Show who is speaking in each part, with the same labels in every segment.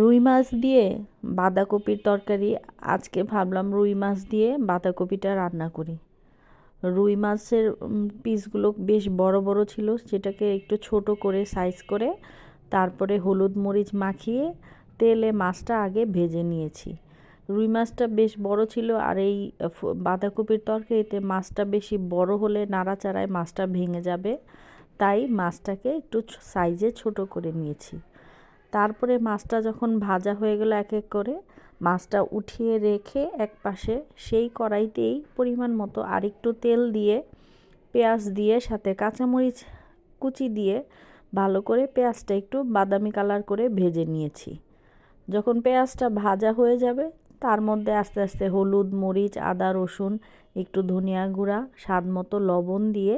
Speaker 1: রুই মাছ দিয়ে বাঁধাকপির তরকারি। আজকে ভাবলাম রুই মাছ দিয়ে বাঁধাকপিটা রান্না করি। রুই মাছের পিসগুলো বেশ বড় বড় ছিল। সেটাকে একটু ছোট করে, সাইজ করে তারপরে হলুদ মরিচ মাখিয়ে তেলে মাছটা আগে ভেজে নিয়েছি। রুই মাছটা বেশ বড় ছিল আর এই বাঁধাকপির তরকারিতে মাছটা বেশি বড় হলে নাড়াচাড়ায় মাছটা ভেঙে যাবে। তাই মাছটাকে একটু সাইজে ছোট করে নিয়েছি। তারপরে মাছটা যখন ভাজা হয়ে গেল এক এক করে, মাছটা উঠিয়ে রেখে এক পাশে সেই কড়াইতেই পরিমাণ মতো আরেকটু তেল দিয়ে, পেঁয়াজ দিয়ে, সাথে কাঁচামরিচ কুচি দিয়ে ভালো করে পেঁয়াজটা একটু বাদামি কালার করে ভেজে নিয়েছি। যখন পেঁয়াজটা ভাজা হয়ে যাবে, তার মধ্যে আস্তে আস্তে হলুদ, মরিচ, আদা, রসুন, একটু ধনিয়া গুঁড়া, স্বাদ মতো লবণ দিয়ে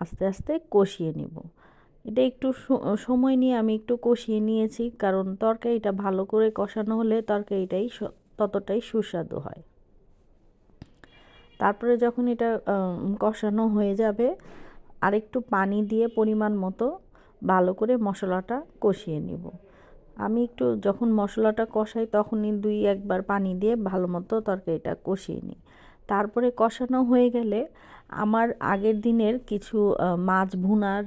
Speaker 1: আস্তে আস্তে কষিয়ে নেব। এটা একটু সময় নিয়ে আমি একটু কষিয়ে নিয়েছি, কারণ তরকারিটা ভালো করে কষানো হলে তরকারিটাই ততটাই সুস্বাদু হয়। তারপরে যখন এটা কষানো হয়ে যাবে, আরেকটু পানি দিয়ে পরিমাণ মতো ভালো করে মশলাটা কষিয়ে নিব। আমি একটু যখন মশলাটা কষাই তখনই দুই একবার পানি দিয়ে ভালো মতো তরকারিটা কষিয়ে নিই। তারপরে কষানো হয়ে গেলে আমার আগের দিনের কিছু মাছ ভুনার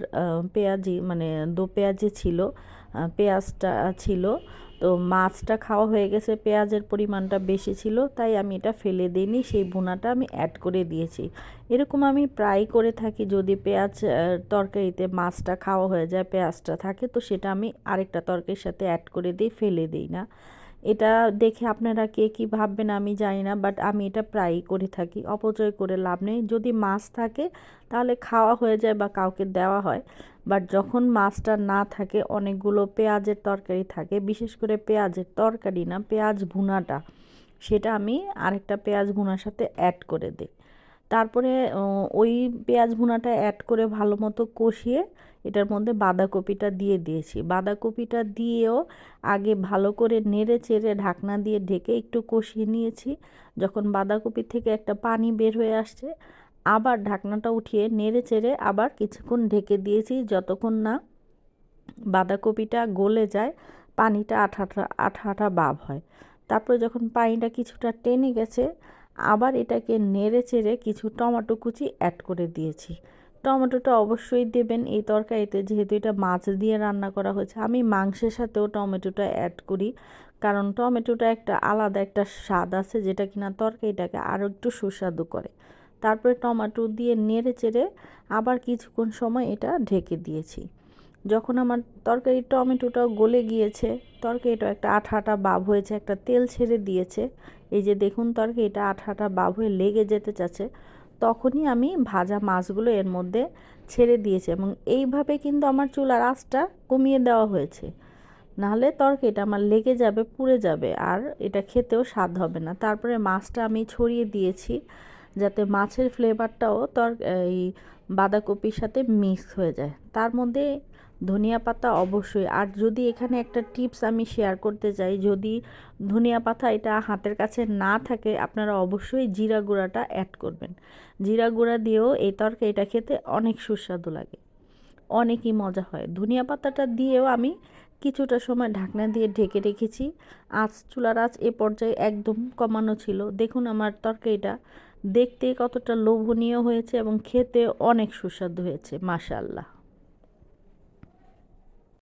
Speaker 1: পেঁয়াজি মানে দো পেঁয়াজি ছিল পেঁয়াজটা ছিল। তো মাছটা খাওয়া হয়ে গেছে, পেঁয়াজের পরিমাণটা বেশি ছিল, তাই আমি এটা ফেলে দিইনি, সেই ভুনাটা আমি অ্যাড করে দিয়েছি। এরকম আমি প্রায় করে থাকি, যদি পেঁয়াজ তরকারিতে মাছটা খাওয়া হয়ে যায়, পেঁয়াজটা থাকে, তো সেটা আমি আরেকটা তরকারির সাথে অ্যাড করে দিই ফেলে দিই না। এটা দেখে আপনারা কে কী ভাববেন আমি জানি না বাট আমি এটা প্রায়ই করে থাকি, অপচয় করে লাভ নেই। যদি মাছ থাকে, তাহলে খাওয়া হয়ে যায় বা কাউকে দেওয়া হয় বাট যখন মাছটা না থাকে, অনেকগুলো পেঁয়াজের তরকারি থাকে, বিশেষ করে পেঁয়াজের তরকারি না, পেঁয়াজ ভুনাটা, সেটা আমি আরেকটা পেঁয়াজ ভুনার সাথে অ্যাড করে দিই। তারপরে ওই পেঁয়াজ ভুনাটা অ্যাড করে ভালো মতো কষিয়ে এটার মধ্যে বাঁধাকপিটা দিয়ে দিয়েছি। বাঁধাকপিটা দিয়েও আগে ভালো করে নেড়ে চেড়ে ঢাকনা দিয়ে ঢেকে একটু কষিয়ে নিয়েছি। যখন বাঁধাকপি থেকে একটা পানি বের হয়ে আসছে, আবার ঢাকনাটা উঠিয়ে নেড়ে চেড়ে আবার কিছুক্ষণ ঢেকে দিয়েছি যতক্ষণ না বাঁধাকপিটা গলে যায়, পানিটা আঠা আঠা আঠা ভাব হয়। তারপরে যখন পানিটা কিছুটা টেনে গেছে আবার এটাকে নেড়ে চেড়ে কিছু টমেটো কুচি অ্যাড করে দিয়েছি। টমেটোটা অবশ্যই দেবেন এই তরকারিতে, যেহেতু এটা মাছ দিয়ে রান্না করা হয়েছে। আমি মাংসের সাথেও টমেটোটা অ্যাড করি, কারণ টমেটোটা একটা আলাদা একটা স্বাদ আছে, যেটা কিনা তরকারিটাকে আরও একটু সুস্বাদু করে। তারপরে টমেটো দিয়ে নেড়ে চেড়ে আবার কিছুক্ষণ সময় এটা ঢেকে দিয়েছি। যখন আমার তরকারি টমেটোটাও গলে গিয়েছে তরকারিটা একটা আঠা আঠা বাব হয়েছে, একটা তেল ছেড়ে দিয়েছে এই যে দেখুন তরকারিটা আঠা আঠা বাব হয়ে লেগে যেতে চাচ্ছে, তখনই আমি ভাজা মাছগুলো এর মধ্যে ছেড়ে দিয়েছি এবং এইভাবে কিন্তু আমার চুলার আঁচটা কমিয়ে দেওয়া হয়েছে। নাহলে তরকারিটা আমার লেগে যাবে, পুড়ে যাবে, আর এটা খেতেও স্বাদ হবে না। তারপরে মাছটা আমি ছড়িয়ে দিয়েছি, যাতে মাছের ফ্লেভারটাও তর এই বাঁধাকপির সাথে মিক্স হয়ে যায়। তার মধ্যে ধনিয়া পাতা অবশ্যই। আর যদি এখানে একটা টিপস আমি শেয়ার করতে চাই, যদি ধনিয়া পাতা এটা হাতের কাছে না থাকে, আপনারা অবশ্যই জিরা গুঁড়াটা অ্যাড করবেন। জিরা গুঁড়া দিয়েও এই তরকারিটা খেতে অনেক সুস্বাদু লাগে। অনেকই মজা হয়। ধনিয়া পাতাটা দিয়েও আমি কিছুটা সময় ঢাকনা দিয়ে ঢেকে রেখেছি। আঁচ, চুলার আঁচ এ পর্যায়ে একদম কমানো ছিল। দেখুন আমার তরকারিটা দেখতে কতটা লোভনীয় হয়েছে এবং খেতে অনেক সুস্বাদু হয়েছে মাশাল্লাহ